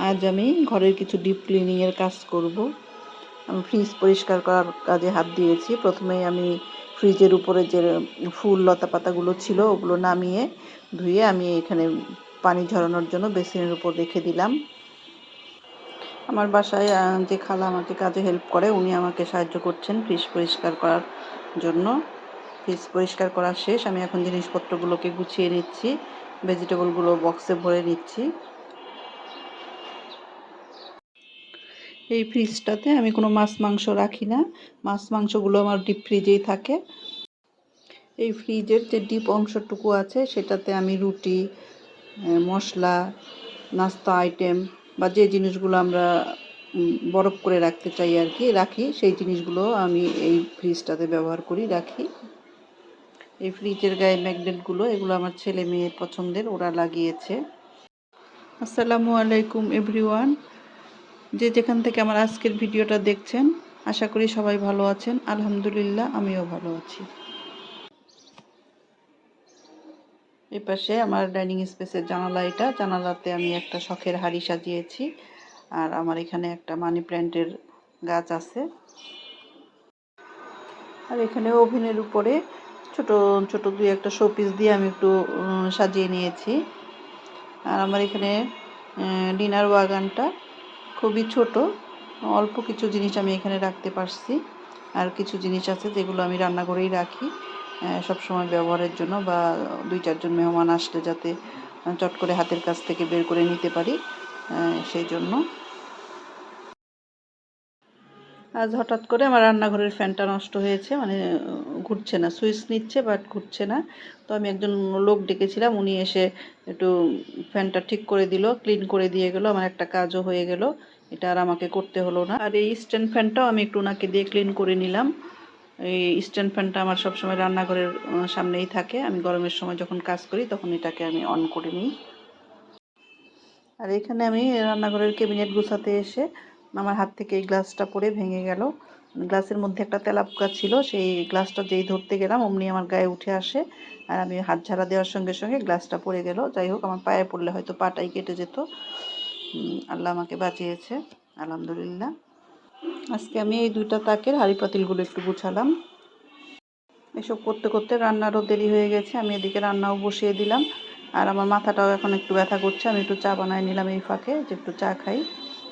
আজ আমি ঘরের কিছু ডিপ ক্লিনিংয়ের কাজ করব। আমি ফ্রিজ পরিষ্কার করার কাজে হাত দিয়েছি। প্রথমেই আমি ফ্রিজের উপরে যে ফুল লতা পাতাগুলো ছিল, ওগুলো নামিয়ে ধুয়ে আমি এখানে পানি ঝরানোর জন্য বেসিনের উপর রেখে দিলাম। আমার বাসায় যে খালা আমাকে কাজে হেল্প করে, উনি আমাকে সাহায্য করছেন ফ্রিজ পরিষ্কার করার জন্য। ফ্রিজ পরিষ্কার করা শেষ। আমি এখন জিনিসপত্রগুলোকে গুছিয়ে নিচ্ছি। ভেজিটেবলগুলো বক্সে ভরে নিচ্ছি। এই ফ্রিজটাতে আমি কোনো মাছ মাংস রাখি না। মাছ মাংসগুলো আমার ডিপ ফ্রিজেই থাকে। এই ফ্রিজের যে ডিপ অংশটুকু আছে, সেটাতে আমি রুটি মশলা, নাস্তা আইটেম বা যে জিনিসগুলো আমরা বরফ করে রাখতে চাই আর কি রাখি, সেই জিনিসগুলো আমি এই ফ্রিজটাতে ব্যবহার করি, রাখি। এই ফ্রিজের গায়ে ম্যাগনেটগুলো এগুলো আমার ছেলে মেয়ে পছন্দের, ওরা লাগিয়েছে। আসসালামু আলাইকুম এভরিওয়ান যে যেখান থেকে আমার আজকের ভিডিওটা দেখছেন, আশা করি সবাই ভালো আছেন। আলহামদুলিল্লাহ, আমিও ভালো আছি। এই পাশে আমার ডাইনিং স্পেসের জানালা এটা। জানালাতে আমি একটা শখের হাড়ি সাজিয়েছি। আর আমার এখানে একটা মানি প্ল্যান্টের গাছ আছে। আর এখানে ওভেনের উপরে ছোট ছোট দুই একটা শোপিস দিয়ে আমি একটু সাজিয়ে নিয়েছি। আর আমার এখানে ডিনার ওয়াগানটা খুবই ছোট। অল্প কিছু জিনিস আমি এখানে রাখতে পারছি। আর কিছু জিনিস আছে যেগুলো আমি রান্না করেই রাখি সব সময় ব্যবহারের জন্য বা দুই চারজন মেহমান আসলে যাতে চট করে হাতের কাছ থেকে বের করে নিতে পারি সেই জন্য। আজ হঠাৎ করে আমার রান্নাঘরের ফ্যানটা নষ্ট হয়েছে মানে ঘুরছে না, সুইচ নিচ্ছে বাট ঘুরছে না। তো আমি একজন লোক ডেকেছিলাম, উনি এসে একটু ফ্যানটা ঠিক করে দিল, ক্লিন করে দিয়ে গেল, আমার একটা কাজও হয়ে গেল, এটা আর আমাকে করতে হলো না। আর এই স্ট্যান্ড ফ্যানটাও আমি একটু ওনাকে দিয়ে ক্লিন করে নিলাম। এই স্ট্যান্ড ফ্যানটা আমার সবসময় রান্নাঘরের সামনেই থাকে। আমি গরমের সময় যখন কাজ করি, তখন এটাকে আমি অন করে নিই। আর এখানে আমি রান্নাঘরের ক্যাবিনেট গুছাতে এসে আমার হাত থেকে এই গ্লাসটা পড়ে ভেঙে গেল। গ্লাসের মধ্যে একটা তেলাপোকা ছিল, সেই গ্লাসটা যেই ধরতে গেলাম অমনি আমার গায়ে উঠে আসে। আর আমি হাত ঝাড়া দেওয়ার সঙ্গে সঙ্গে গ্লাসটা পড়ে গেল। যাই হোক, আমার পায়ে পড়লে হয়তো পাটাই কেটে যেত। আল্লাহ আমাকে বাঁচিয়েছে, আলহামদুলিল্লাহ। আজকে আমি এই দুইটা তাকের হাঁড়ি পাতিলগুলো একটু গুছালাম। এসব করতে করতে রান্নারও দেরি হয়ে গেছে, আমি এদিকে রান্নাও বসিয়ে দিলাম। আর আমার মাথাটাও এখন একটু ব্যথা করছে, আমি একটু চা বানায় নিলাম এই ফাঁকে, যে একটু চা খাই।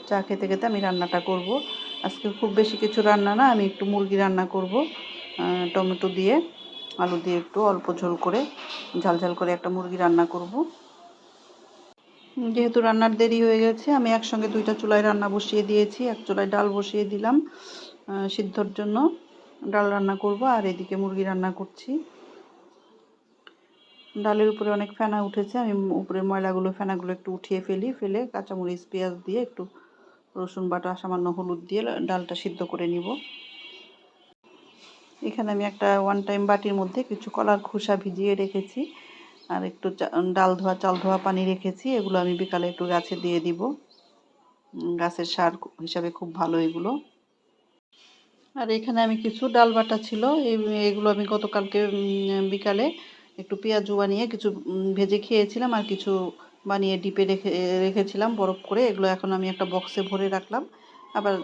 চা খেতে খেতে আমি রান্নাটা করব। আজকে খুব বেশি কিছু রান্না না, আমি একটু মুরগি রান্না করব টমেটো দিয়ে, আলু দিয়ে একটু অল্প ঝোল করে, ঝাল ঝাল করে একটা মুরগি রান্না করব। যেহেতু রান্নার দেরি হয়ে গেছে, আমি একসঙ্গে দুইটা চুলায় রান্না বসিয়ে দিয়েছি, এক চুলায় ডাল বসিয়ে দিলাম সিদ্ধর জন্য ডাল রান্না করব আর এদিকে মুরগি রান্না করছি। ডালের উপরে অনেক ফেনা উঠেছে, আমি উপরে ময়লাগুলো, ফেনাগুলো একটু উঠিয়ে ফেলি, ফেলে কাঁচামরিচ, পেঁয়াজ দিয়ে একটু রসুন বাটা, সামান্য হলুদ দিয়ে ডালটা সিদ্ধ করে নিব। এখানে আমি একটা ওয়ান টাইম বাটির মধ্যে কিছু কলার খোসা ভিজিয়ে রেখেছি, আর একটু ডাল ধোয়া, চাল ধোয়া পানি রেখেছি, এগুলো আমি বিকালে একটু গাছে দিয়ে দিব। গাছের সার হিসাবে খুব ভালো এগুলো। আর এখানে আমি কিছু ডাল বাটা ছিল এগুলো আমি গতকালকে বিকালে একটু পেঁয়াজু বানিয়ে কিছু ভেজে খেয়েছিলাম, আর কিছু বানিয়ে ডিপে রেখে, রেখেছিলাম বরফ করে। এগুলো এখন আমি একটা বক্সে ভরে রাখলাম। আবার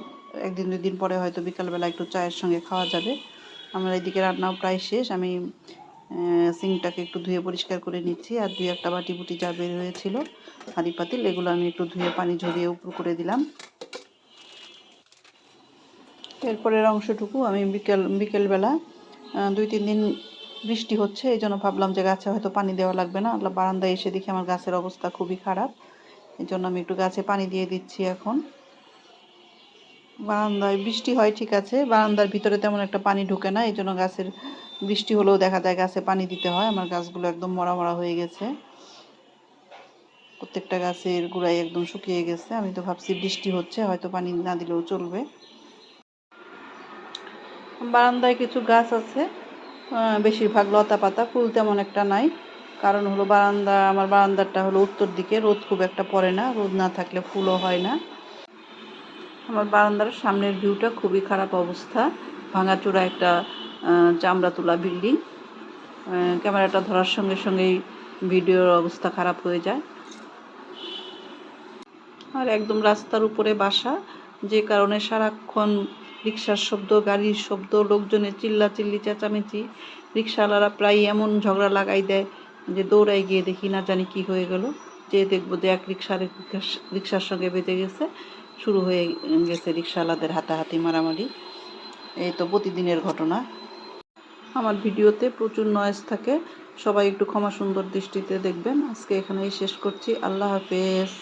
একদিন, দুই দিন পরে হয়তো বিকালবেলা একটু চায়ের সঙ্গে খাওয়া যাবে। আমার এদিকে রান্নাও প্রায় শেষ। আমি সিংটাকে একটু ধুয়ে পরিষ্কার করে নিচ্ছি। আর দুই একটা বাটি বুটি যা বের হয়েছিল, হাঁড়ি পাতিল, এগুলো আমি একটু ধুয়ে পানি ঝরিয়ে উপর করে দিলাম। এরপরের অংশটুকু আমি বিকেল, বিকেলবেলা দুই, তিন দিন বৃষ্টি হচ্ছে এই জন্য ভাবলাম যে গাছে হয়তো পানি দেওয়া লাগবে না। আল্লাহ বারান্দায় এসে দেখি আমার গাছের অবস্থা খুবই খারাপ। এই জন্য আমি একটু গাছে পানি দিয়ে দিচ্ছি এখন। বারান্দায় বৃষ্টি হয়, ঠিক আছে। বারান্দার ভিতরে তেমন একটা পানি ঢুকে না এই জন্য গাছের বৃষ্টি হলেও দেখা যায় গাছে পানি দিতে হয়। আমার গাছগুলো একদম মরা মরা হয়ে গেছে। প্রত্যেকটা গাছের গোড়ায় একদম শুকিয়ে গেছে। আমি তো ভাবছি বৃষ্টি হচ্ছে, হয়তো পানি না দিলেও চলবে। বারান্দায় কিছু গাছ আছে। বেশিরভাগ লতা পাতা ফুল তেমন একটা নাই। কারণ হলো বারান্দা, আমার বারান্দাটা হলো উত্তর দিকে, রোদ খুব একটা পড়ে না, রোদ না থাকলে ফুলও হয় না। আমার বারান্দার সামনের ভিউটা খুবই খারাপ অবস্থা। ভাঙাচোরা একটা চামড়া তোলা বিল্ডিং। ক্যামেরাটা ধরার সঙ্গে সঙ্গেই ভিডিওর অবস্থা খারাপ হয়ে যায়। আর একদম রাস্তার উপরে বাসা, যে কারণে সারাক্ষণ রিক্সার শব্দ, গাড়ির শব্দ লোকজনের চিল্লা চিল্লি চেঁচামেচি। রিক্সাওয়ালারা প্রায় এমন ঝগড়া লাগাই দেয় যে দৌড়াই গিয়ে দেখি, না জানি কি হয়ে গেল। যে দেখব যে এক রিক্সার রিক্সার সঙ্গে বেঁধে গেছে, শুরু হয়ে গেছে রিক্সাওয়ালাদের হাতাহাতি মারামারি। এই তো প্রতিদিনের ঘটনা। আমার ভিডিওতে প্রচুর নয়েজ থাকে। সবাই একটু ক্ষমা সুন্দর দৃষ্টিতে দেখবেন। আজকে এখানেই শেষ করছি। আল্লাহ হাফেজ।